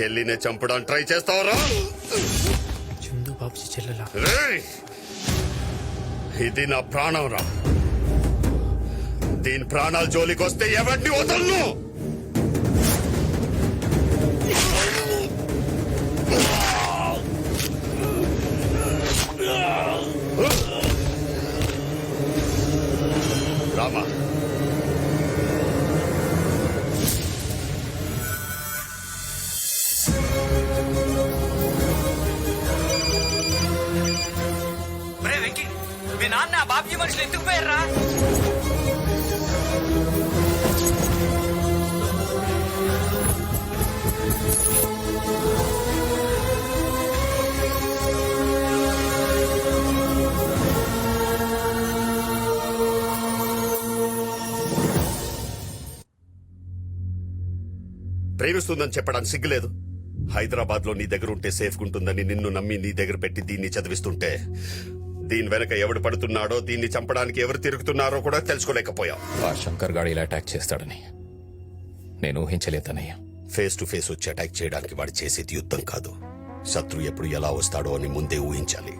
చెల్లిని చంపడానికి ట్రై చేస్తావరా? చందు బాబుజీ చెల్లెలా? రేయ్! ఇది నా ప్రాణం రా. దీని ప్రాణాలు జోలికి వస్తే ఎవరిని వదలను? ప్రేమిస్తుందని చెప్పడానికి సిగ్గులేదు. హైదరాబాద్లో నీ దగ్గర ఉంటే సేఫ్ ఉంటుందని నిన్ను నమ్మి నీ దగ్గర పెట్టి దీన్ని చదివిస్తుంటే. దీని వెనక ఎవడు పడుతున్నాడో దీన్ని చంపడానికి ఎవరు తిరుగుతున్నారో కూడా తెలుసుకోలేకపోయాం. ఆ శంకర్ గాడు ఇలా అటాక్ చేస్తాడని. నేను ఊహించలేదన్నయ్య ఫేస్ టు ఫేస్ వచ్చి అటాక్ చేయడానికి వాడు చేసేది యుద్ధం కాదు. శత్రు ఎప్పుడు ఎలా వస్తాడో అని ముందే ఊహించాలి.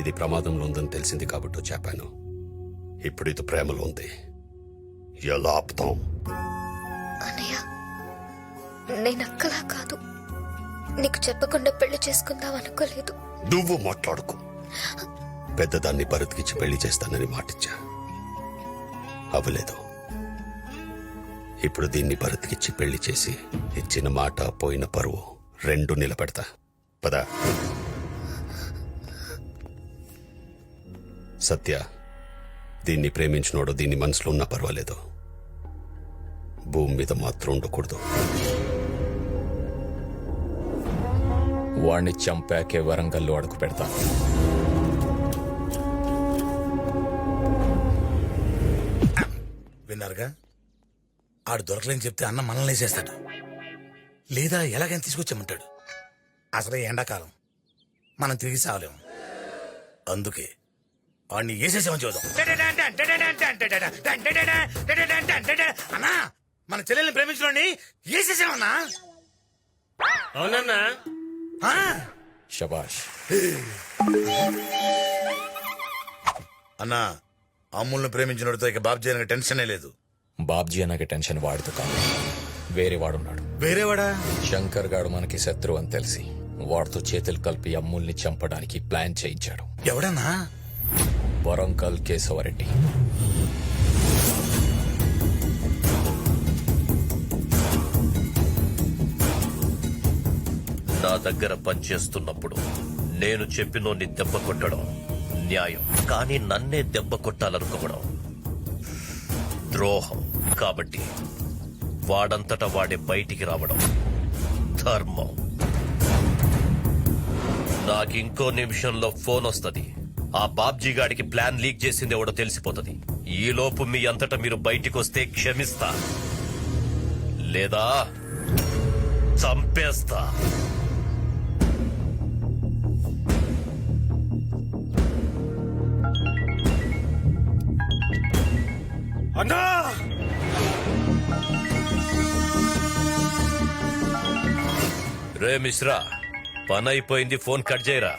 ఇది ప్రమాదంలో ఉందని తెలిసింది కాబట్టి చెప్పాను. ఇప్పుడు ఇది ప్రేమలో ఉంది. ఎలా ఆపుతాం? అన్నయ్య నేను అక్కలా కాదు. నీకు చెప్పకుండా పెళ్ళి చేసుకుందాం అనుకోలేదు. నువ్వు మాట్లాడుకో. పెద్దదాన్ని భరత్కిచ్చి పెళ్ళి చేస్తానని మాటిచ్చా? అవ్వలేదు. ఇప్పుడు దీన్ని భరత్కిచ్చి పెళ్ళి చేసి ఇచ్చిన మాట పోయిన పరువు రెండు నిలబెడతా. పద. సత్య దీన్ని ప్రేమించినోడు దీన్ని మనసులో ఉన్నా పర్వాలేదు. భూమి మీద మాత్రం ఉండకూడదు. వాణ్ణి చంపాకే వరంగల్లో అడుగు పెడతాను విన్నారుగా? ఆడు దొరకలేని చెప్తే అన్న మనల్ని వేసేస్తాడు. లేదా ఎలాగైనా తీసుకొచ్చామంటాడు అసలే ఎండాకాలం. మనం తిరిగి సావలేము అందుకే వాడిని వేసేసామని చూద్దాం అన్నా మన చెల్లెల్ని ప్రేమించడండి వేసేసామన్నా? అవునన్నా. ఆ, శబాష్ అన్నా అమ్ముల్ని ప్రేమించినోడితో ఇక బాబు చేయడానికి టెన్షనే లేదు. బాబ్జీ అన్నకి టెన్షన్ వాడితో కాదు. వేరే వాడున్నాడు. వేరేవాడా శంకర్ గాడు మనకి శత్రువు అని తెలిసి వాడితో చేతులు కలిపి అమ్ముల్ని చంపడానికి ప్లాన్ చేయించాడు. ఎవడన్నా? వరంగల్ కేశవరెడ్డి. నా దగ్గర పనిచేస్తున్నప్పుడు నేను చెప్పినోన్ని దెబ్బ కొట్టడం న్యాయం. కానీ నన్నే దెబ్బ కొట్టాలనుకోవడం ద్రోహం. కాబట్టి వాడంతట వాడే బయటికి రావడం ధర్మం. నాకింకో నిమిషంలో ఫోన్ వస్తుంది. ఆ బాబ్జీ గాడికి ప్లాన్ లీక్ చేసింది ఎవడో తెలిసిపోతుంది. ఈలోపు మీ అంతటా మీరు బయటికి వస్తే క్షమిస్తా. లేదా చంపేస్తా. అన్నా! రే మిశ్రా పని అయిపోయింది ఫోన్ కట్ చేయరా.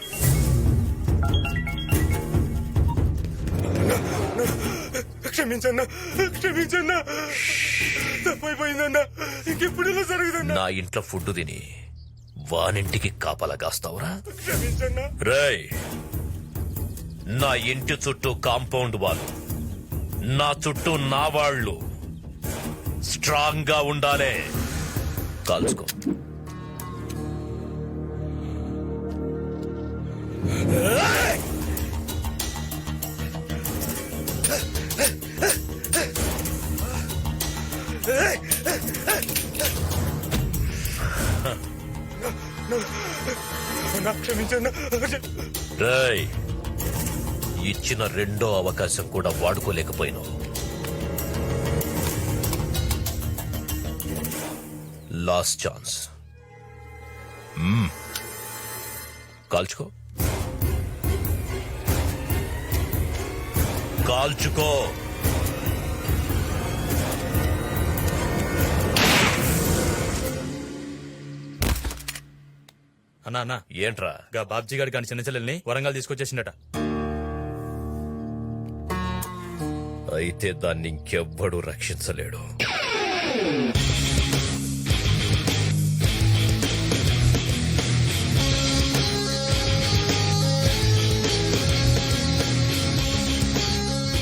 క్షమించన్నా క్షమించన్నా. నా ఇంట్లో ఫుడ్ తిని వానింటికి కాపలగాస్తావురా క్షమించన్నా. రేయ్ నా ఇంటి చుట్టూ కాంపౌండ్ వాళ్ళు నా చుట్టూ నా వాళ్ళు. స్ట్రాంగ్గా ఉండాలే. కాల్చుకో. రేయ్. ఇచ్చిన రెండో అవకాశం కూడా వాడుకోలేకపోయినావు లాస్ట్ ఛాన్స్ మ్మ్. కాల్చుకో. కాల్చుకో. అన్నా అన్నా. ఏంట్రా? గా బాబ్జీ గారి కానీ చిన్న చెల్లెల్ని వరంగల్ తీసుకొచ్చేసిండట. అయితే దాన్ని ఇంకెవ్వడు రక్షించలేడు.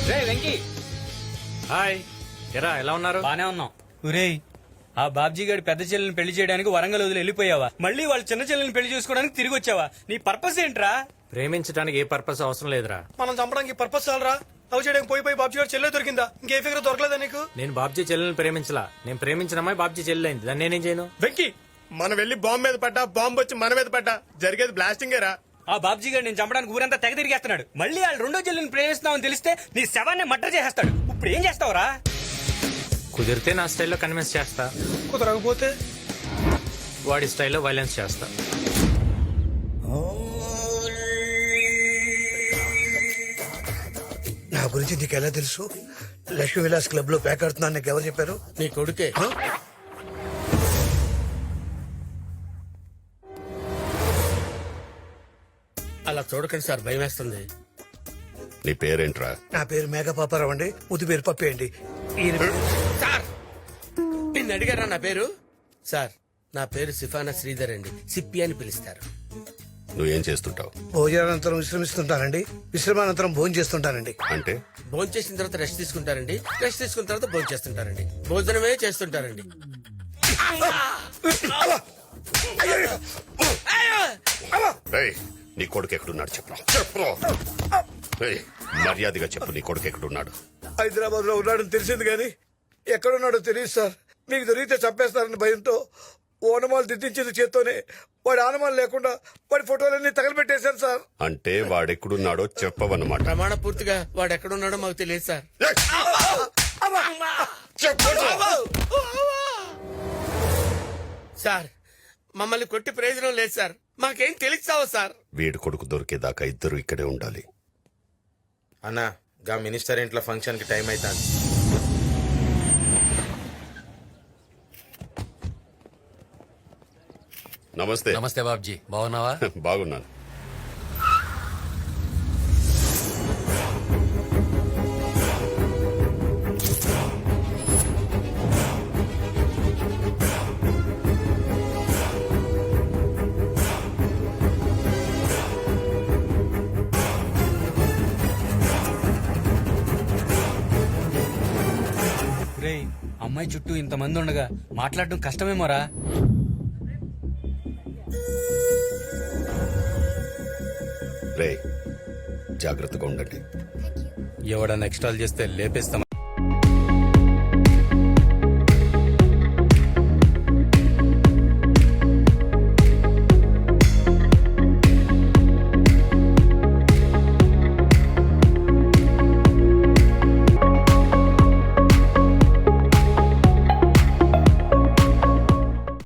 రే వెంకీ. హాయ్. ఎరా ఎలా ఉన్నారు? బానే ఉన్నాం. ఒరేయ్. ఆ బాబ్జీ గారి పెద్ద చెల్లెని పెళ్ళి చేయడానికి వరంగల్ వదిలి వెళ్ళిపోయావా? మళ్ళీ వాళ్ళ చిన్న చెల్లెని పెళ్ళి చేసుకోవడానికి తిరిగి వచ్చావా? నీ పర్పస్ ఏంట్రా? ప్రేమించడానికి ఏ పర్పస్ అవసరం లేదురా. మనం చంపడానికి పర్పస్ చాలరా? లవ్ చేయడానికి పోయి పోయి బాబు గారు చెల్లె దొరికిందా? ఇంకే ఫిగర్ దొరకలేదా నీకు? నేను బాబ్జీ చెల్లెల్ని ప్రేమించలా. నేను ప్రేమించిన అమ్మాయి బాబ్జీ చెల్లెలైంది. దాన్ని నేనేం చేయను? వెంకీ! మనం వెళ్ళి బాంబు మీద పడ్డా బాంబు వచ్చి మన మీద పడ్డా జరిగేది బ్లాస్టింగ్ రా. ఆ బాబ్జీ గారు నేను చంపడానికి ఊరంతా తెగ తిరిగేస్తున్నాడు. మళ్ళీ వాళ్ళు రెండో చెల్లెని ప్రేమిస్తున్నావని తెలిస్తే నీ శవాన్ని మట్టర్ చేసేస్తాడు. ఇప్పుడు ఏం చేస్తావురా? కుదిరితే నా స్టైల్లో కన్విన్స్ చేస్తా. కుదరకపోతే? వాడి స్టైల్లో వైలెన్స్ చేస్తా. నా గురించి నీకు ఎలా తెలుసు? లక్ష్మీ విలాస్ క్లబ్లో ప్యాక్ ఆడుతున్నాను నీకు ఎవరు చెప్పారు? నీ కొడుకే. అలా చూడకండి సార్ భయం వేస్తుంది. నీ పేరేంట్రా? నా పేరు మేఘపాపారావు అండి. ముద్దు పేరు పప్పి అండి. ఈయన పేరు- సార్! నిన్ను అడిగారా నా పేరు? సార్ నా పేరు సిఫానా శ్రీధర్ అండి. సిప్పి అని పిలుస్తారు. నువ్వేం చేస్తుంటావు? భోజనానంతరం విశ్రమిస్తుంటానండి. విశ్రమానంతరం భోజనం చేస్తుంటానండి. అంటే? భోజనం చేసిన తర్వాత రెస్ట్ తీసుకుంటారండి రెస్ట్ తీసుకున్న తర్వాత భోజనం చేస్తుంటారండి భోజనమే చేస్తుంటారండి రేయ్, నీ కొడుకు ఎక్కడున్నాడు చెప్పరా చెప్పరా రేయ్, మర్యాదగా చెప్పు నీ కొడుకు ఎక్కడున్నాడు? హైదరాబాద్లో ఉన్నాడని తెలిసింది కానీ ఎక్కడున్నాడో తెలియదు సార్. మీకు దొరికితే చంపేస్తారని భయంతో ఓనమాలు దిద్దించింది చేత్తోనే. వాడి ఆనమాలు లేకుండా వాడి ఫోటోలన్నీ తగలబెట్టేశారు సార్. అంటే వాడెక్కడున్నాడో చెప్పవన్నమాట. ప్రమాణ పూర్తిగా వాడు ఎక్కడున్నాడో మాకు తెలియదు సార్. సార్ మమ్మల్ని కొట్టి ప్రయోజనం లేదు సార్. మాకేం తెలుస్తావా సార్? వీడి కొడుకు దొరికేదాకా ఇద్దరు ఇక్కడే ఉండాలి. అన్న గా మినిస్టర్ ఇంట్లో ఫంక్షన్కి టైం అవుతుంది నమస్తే. నమస్తే బాబ్జీ. బాగున్నావా? బాగున్నాను. రేయ్ అమ్మాయి చుట్టూ ఇంతమంది ఉండగా మాట్లాడడం కష్టమేమోరా? రే జాగ్రత్తగా ఉండండి. ఎవడన్నా ఎక్స్ట్రాల్ చేస్తే లేపేస్తాం